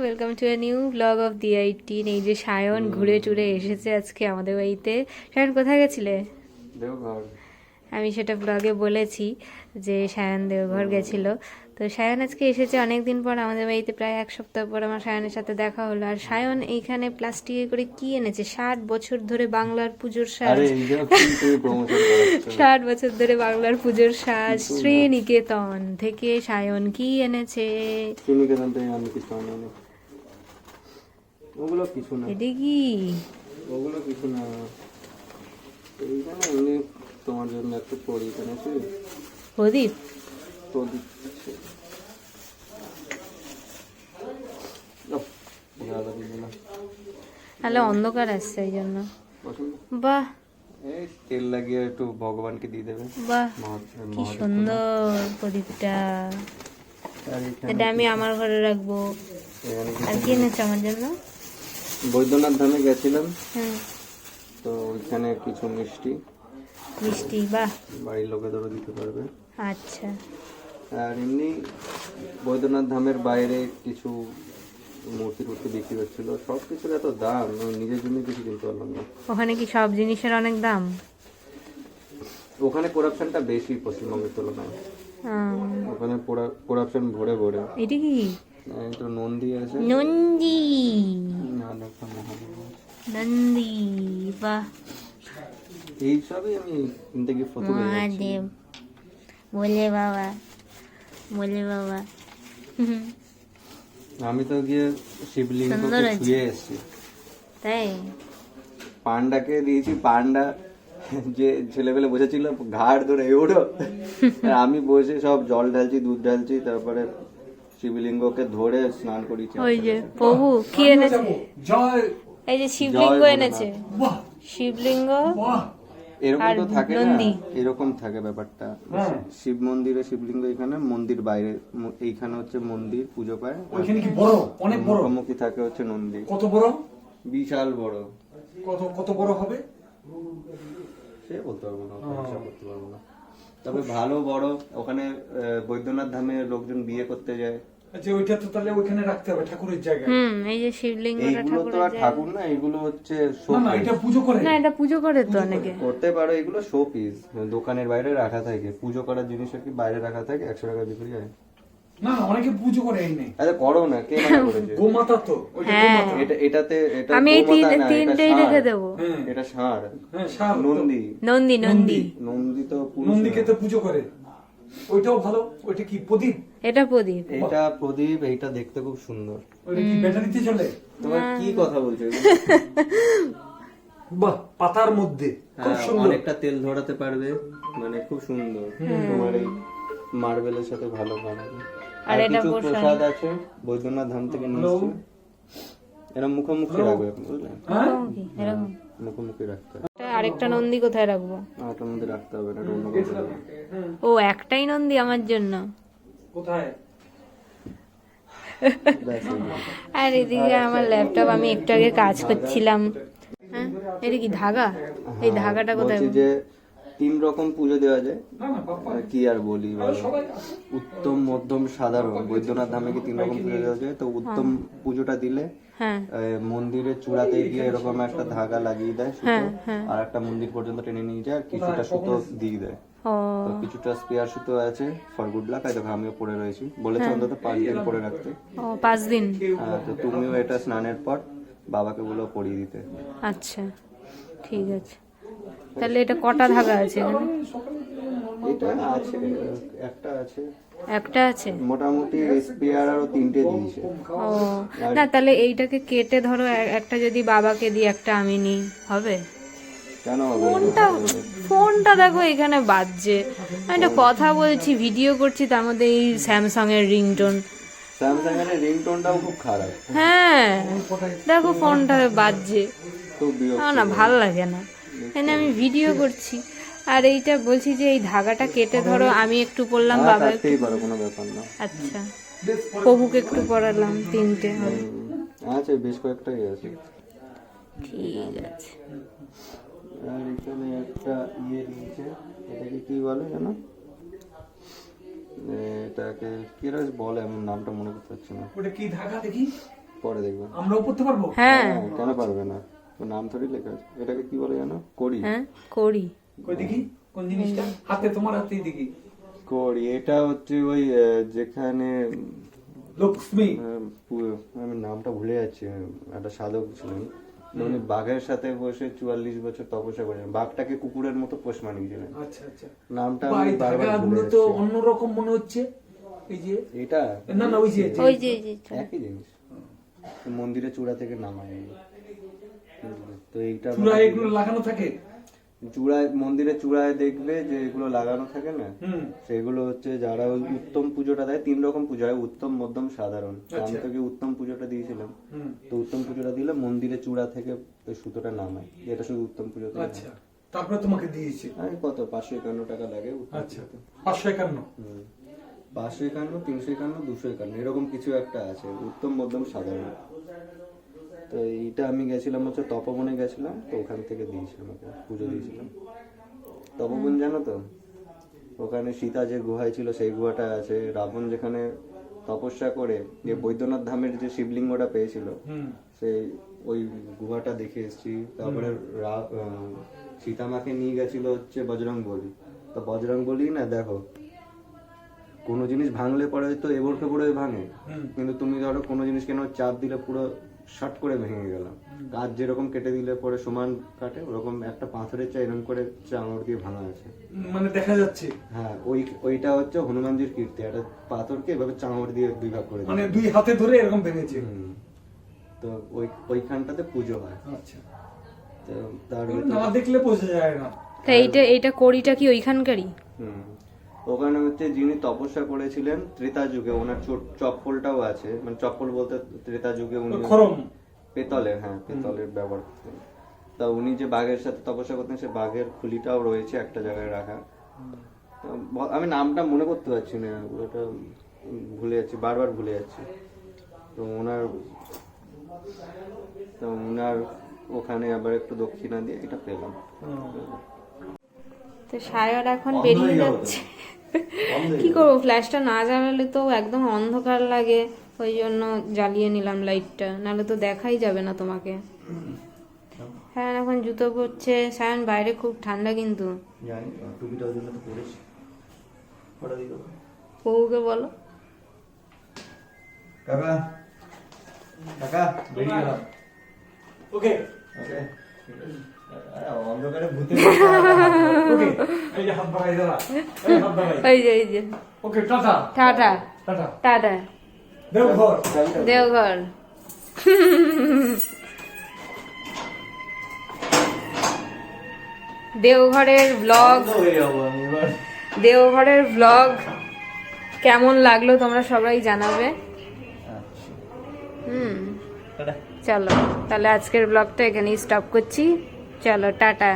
Welcome to a new blog of the আইটিন এই যে সায়ন ঘুরে টুরে এসেছে আজকে আমাদের বাড়িতে। সায়ন কোথায় গেছিলে? আমি সেটা ব্লগে বলেছি যে সায়ন দেওঘর গেছিল। তো সায়ন আজকে এসেছে অনেক দিন পর আমাদের বাড়িতে প্রায় এক সপ্তাহ পর আমার সায়নের সাথে দেখা হলো। আর সায়ন এইখানে প্লাস্টিকে করে কি এনেছে? ষাট বছর ধরে বাংলার পুজোর সাজ। ষাট বছর ধরে বাংলার পুজোর সাজ। শ্রীনিকেতন থেকে সায়ন কি এনেছে? শ্রীনিকেতন থেকে আমি কিছু ওগুলো কিছু না। এটা কি? ওগুলো কিছু না। এইখানে এমনি তোমার জন্য একটু প্রদীপ দিবে না তাহলে অন্ধকার আসছে এই জন্য। বাহ। তেল লাগিয়ে একটু ভগবানকে দিয়ে দেবে। বাহ কি সুন্দর প্রদীপটা। এটা আমি আমার ঘরে রাখব। আর কি এনেছো আমার জন্য? বৈদ্যনাথ ধামে গেছিলাম। তো ওইখানে কিছু মিষ্টি। মিষ্টি বাহ। বাড়ির লোকেদেরও দিতে পারবে। আচ্ছা। আর এমনি বৈদ্যনাথ ধামের বাইরে কিছু মূর্তি টুর্তি বিক্রি হচ্ছিল। সব কিছুর এত দাম নিজের জন্য কিছু কিনতে পারলাম না। ওখানে কি সব জিনিসের অনেক দাম? ওখানে করাপশনটা বেশি পশ্চিমবঙ্গের তুলনায়। ওখানে করাপশন ভরে ভরে। এটা কি? তো নন্দী আছে। নন্দী। নন্দী বাহ। এইসবই আমি কিনতে গিয়ে ফটো মহাদেব বলে বাবা বলে বাবা। আমি তো গিয়ে শিবলিঙ্গকে। ছুঁয়ে এসেছি। তাই? পান্ডাকে দিয়েছি পান্ডা যে ছেলেবেলে বসেছিল ঘাড় ধরে ওঠো আমি বসে সব জল ঢালছি দুধ ঢালছি তারপরে শিবলিঙ্গকে ধরে স্নান করিয়েছি ওই যে প্রভু কি এনেছে? জয়। এই যে শিবলিঙ্গ এনেছে। শিবলিঙ্গ এরকম তো থাকে না। এরকম থাকে ব্যাপারটা। শিব মন্দিরে শিবলিঙ্গ এখানে মন্দির বাইরে এইখানে হচ্ছে মন্দির পুজো পায়। ওইখানে কি বড় অনেক বড়। মুখোমুখি থাকে হচ্ছে নন্দী। কত বড়? বিশাল বড়। কত কত বড় হবে? সে বলতে পারব না করতে পারব না। তবে ভালো বড় ওখানে বৈদ্যনাথ ধামে লোকজন বিয়ে করতে যায়। আচ্ছা ওইটা তো তাহলে ওইখানে রাখতে হবে ঠাকুরের জায়গায়। হুম এই যে শিবলিঙ্গটা এইগুলো তো আর ঠাকুর না এগুলো হচ্ছে শো না এটা পুজো করে। না এটা পুজো করে তো অনেকে। করতে পারো এগুলো শো পিস দোকানের বাইরে রাখা থাকে পুজো করার জিনিস আর কি বাইরে রাখা থাকে একশো টাকা বিক্রি হয় না অনেকে পুজো করে এই নেই আরে করো না কে মানা করেছে? গোমাতা তো হ্যাঁ। গোমাতা। এটা এটাতে এটা আমি এই তিন- তিনটেই রেখে দেবো। হ্যাঁ। এটা ষাঁড় হ্যাঁ সার নন্দী। নন্দী নন্দী। নন্দী। তো নন্দীকে তো পুজো করে। ওইটাও ভালো ওইটা কি প্রদীপ? এটা প্রদীপ। এইটা প্রদীপ এইটা দেখতে খুব সুন্দর। ওইটা কি ব্যাটারিতে চলে? তোমার কি কথা বলছো বাহ পাতার মধ্যে খুব হ্যাঁ, সুন্দর। অনেকটা তেল ধরাতে পারবে মানে খুব সুন্দর। তোমার এই মার্বেলের সাথে ভালো মানাবে আর এটা কিছু প্রসাদ। আছে বৈদ্যনাথ ধাম থেকে নিয়েছি এরা মুখোমুখি রাখবে বুঝলে? হ্যাঁ? এরকম। মুখোমুখি রাখতে হবে। এটা আরেকটা নন্দী কোথায় রাখব? আরেকটা নন্দী রাখতে হবে না এটা অন্য কোথাও ও একটাই নন্দী আমার জন্য। কোথায়। আর এদিকে আমার ল্যাপটপ আমি একটু আগে কাজ করছিলাম। হ্যাঁ? এটা কি ধাগা? এই ধাগাটা কোথায়? বলছি যে তিন রকম পুজো দেওয়া যায়। কি আর বলি। উত্তম মধ্যম সাধারণ। বৈদ্যনাথ ধামে কি তিন রকম পুজো দেওয়া যায়? তো উত্তম পুজোটা দিলে হ্যাঁ। মন্দিরের চূড়াতে গিয়ে এরকম একটা ধাগা লাগিয়ে দেয় সুতো হ্যাঁ, হ্যাঁ। আর একটা মন্দির পর্যন্ত টেনে নিয়ে যায় আর কিছুটা সুতো দিয়ে দেয়। তো কিছুটা স্পেয়ার সুতো আছে ফর গুড লাক দেখো আমিও পরে রয়েছি। বলেছে অন্তত পাঁচ দিন পরে রাখতে। পাঁচ দিন। হ্যাঁ, তো তুমিও এটা স্নানের পর বাবাকে বলো পরিয়ে দিতে। আচ্ছা ঠিক আছে। তাহলে এটা কটা ধাগা আছে এখানে? এটা আছে একটা আছে। একটা আছে? মোটামুটি স্পেয়ার আরও তিনটে দিয়েছে। ও না তাহলে এইটাকে কেটে ধরো একটা যদি বাবাকে দিই একটা আমি নিই হবে? ফোনটা ফোনটা দেখো এখানে বাজছে। আমি একটা কথা বলছি ভিডিও করছি তার মধ্যে এই স্যামসাং এর রিংটোন। স্যামসাং এর রিংটোনটাও খুব খারাপ। হ্যাঁ দেখো ফোনটা বাজছে। না না ভালো লাগে না। এখানে আমি ভিডিও করছি। আর এইটা বলছি যে এই ধাগাটা কেটে ধরো আমি একটু পড়লাম হ্যাঁ, বাবা একটু পারো কোনো ব্যাপার না। আচ্ছা। প্রভুকে একটু পড়ালাম তিনটে হবে আছে বেশ কয়েকটাই আছে। ঠিক আছে। আর এখানে একটা ইয়ে দিয়েছে এটাকে কি বলে জানো? এটাকে কি রাজ বলে আমি নামটা মনে করতে পারছি না। ওটা কি ধাগা দেখি? পরে দেখবে। আমরাও পড়তে পারব? হ্যাঁ হ্যাঁ, কেন পারবে না? নাম থরি লেখা আছে। এটাকে কি বলে জানো? করি হ্যাঁ করি কই দেখি? কোন জিনিসটা? হাতে তোমার হাতেই দেখি। করি এটা হচ্ছে ওই যেখানে লক্ষ্মী। আহ, আমি নামটা ভুলে যাচ্ছি একটা সাধক ছিলেন। উনি বাঘের সাথে বসে চুয়াল্লিশ বছর তপস্যা করেছেন। বাঘটাকে কুকুরের মতো পোষ মানিয়েছিলেন। আচ্ছা আচ্ছা। নামটা আমি বারবার ভুলে তো যাচ্ছি। অন্যরকম মনে হচ্ছে? এই যে? এটা? না না ওই যে ওই যে যে একই জিনিস। মন্দিরের চূড়া থেকে নামায়। তো এইটা চূড়ায় এগুলো লাগানো থাকে? চূড়ায় মন্দিরের চূড়ায় দেখবে যে এগুলো লাগানো থাকে না? সেগুলো হচ্ছে যারা ওই উত্তম পুজোটা দেয় তিন রকম পুজো হয় উত্তম মধ্যম সাধারণ। আমি আচ্ছা। তোকে উত্তম পুজোটা দিয়েছিলাম? তো উত্তম পুজোটা দিলে মন্দিরের চূড়া থেকে ওই সুতোটা নামায় এটা শুধু উত্তম পুজো আচ্ছা। তারপরে তোমাকে দিয়েছে? আমি কত পাঁচশো একান্ন টাকা লাগে আচ্ছা। পাঁচশো একান্ন? পাঁচশো একান্ন তিনশো একান্ন দুশো একান্ন এরকম কিছু একটা আছে উত্তম মধ্যম সাধারণ। তো এইটা আমি গেছিলাম হচ্ছে তপবনে গেছিলাম তো ওখান থেকে দিয়েছিলাম ওকে পুজো দিয়েছিলাম তপবন জানো তো? ওখানে সীতা যে গুহায় ছিল সেই গুহাটা আছে। রাবণ যেখানে তপস্যা করে যে বৈদ্যনাথ ধামের যে শিবলিঙ্গটা পেয়েছিল সেই ওই গুহাটা দেখে এসেছি। তারপরে সীতামাকে নিয়ে গেছিল হচ্ছে বজরং বলি। তো বজরং বলি না দেখো কোনো জিনিস ভাঙলে পরে হয়তো এবর খেবড়ে ভাঙে। কিন্তু তুমি ধরো কোনো জিনিস কেন চাপ দিলে পুরো শর্ট করে ভেঙে গেল কাজ যেরকম কেটে দিলে পরে সমান কাটে ওরকম একটা পাথরের চা এরকম করে চাঙড় দিয়ে ভাঙা আছে। মানে দেখা যাচ্ছে। হ্যাঁ ওই ওইটা হচ্ছে হনুমানজির কীর্তি একটা পাথরকে এভাবে চাঙড় দিয়ে দুই ভাগ করে মানে দুই হাতে ধরে এরকম ভেঙেছে। হুম। তো ওই ওইখানটাতে পুজো হয়। আচ্ছা। তো তার না দেখলে বোঝা যায় না। তা এইটা এইটা করিটা কি ওইখানকারই? হুম। ওখানে হচ্ছে যিনি তপস্যা করেছিলেন ত্রেতা যুগে ওনার চপ্পলটাও আছে। মানে চপ্পল বলতে ত্রেতা যুগে উনি পেতলের হ্যাঁ পেতলের ব্যবহার করতেন। তা উনি যে বাঘের সাথে তপস্যা করতেন সে বাঘের খুলিটাও রয়েছে একটা জায়গায় রাখা। তো আমি নামটা মনে করতে পারছি না ওটা ভুলে যাচ্ছি বারবার ভুলে যাচ্ছি। তো ওনার তো ওনার ওখানে আবার একটু দক্ষিণা দিয়ে এটা পেলাম। তো সায়র এখন বেরিয়ে যাচ্ছে। কি করব? ফ্ল্যাশটা না জ্বালালে তো একদম অন্ধকার লাগে ওই জন্য জ্বালিয়ে নিলাম লাইটটা। নাহলে তো দেখাই যাবে না তোমাকে। হ্যাঁ এখন জুতো পরছে। সায়ন বাইরে খুব ঠান্ডা কিন্তু। বউকে বলো। কাকা কাকা ওকে। ওকে। অন্ধকারে ভূতে ওকে এই যে এই ওই যে okay ta-ta ta-ta ta-ta ta-ta Deoghar Deoghar দেওঘরের blog দেওঘরের ব্লগ কেমন লাগল তোমরা সবাই জানাবে। হুম। চলো তাহলে আজকের ব্লগটা এখানেই স্টপ করছি। চলো টাটা।